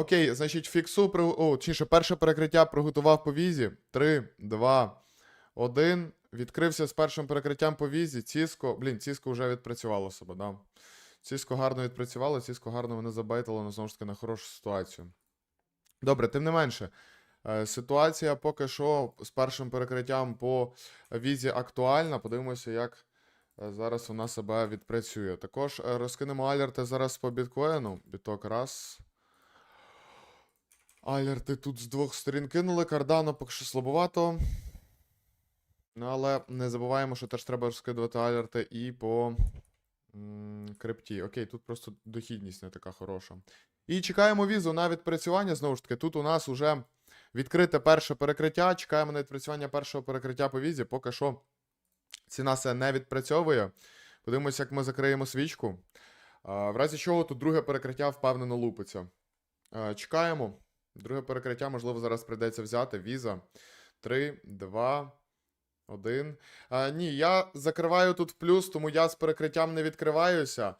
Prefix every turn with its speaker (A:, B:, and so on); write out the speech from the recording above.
A: Окей, значить, фіксу при... О, точніше, перше перекриття приготував по візі. 3, 2, 1. Відкрився з першим перекриттям по візі. Ціско. Блін, Ціско вже відпрацювало себе, да. Ціско гарно відпрацювало, Ціско гарно мене забайтило, ну, знову ж таки, на хорошу ситуацію. Добре, тим не менше. е, Ситуація поки що з першим перекриттям по візі актуальна. Подивимося, як е, зараз вона себе відпрацює. Також е, розкинемо алерти зараз по біткоїну. Біток раз. Алерти тут з двох сторін кинули. Кардано поки що слабовато. Ну, але не забуваємо, що теж треба розкидувати алерти і по крипті. Окей, тут просто дохідність не така хороша. І чекаємо візу на відпрацювання. Знову ж таки, тут у нас уже відкрите перше перекриття. Чекаємо на відпрацювання першого перекриття по візі. Поки що ціна се не відпрацьовує. Подивимося, як ми закриємо свічку. В разі чого тут друге перекриття впевнено лупиться. Чекаємо. Друге перекриття, можливо, зараз прийдеться взяти. Віза. 3, 2, 1. А, ні, я закриваю тут в плюс, тому я з перекриттям не відкриваюся.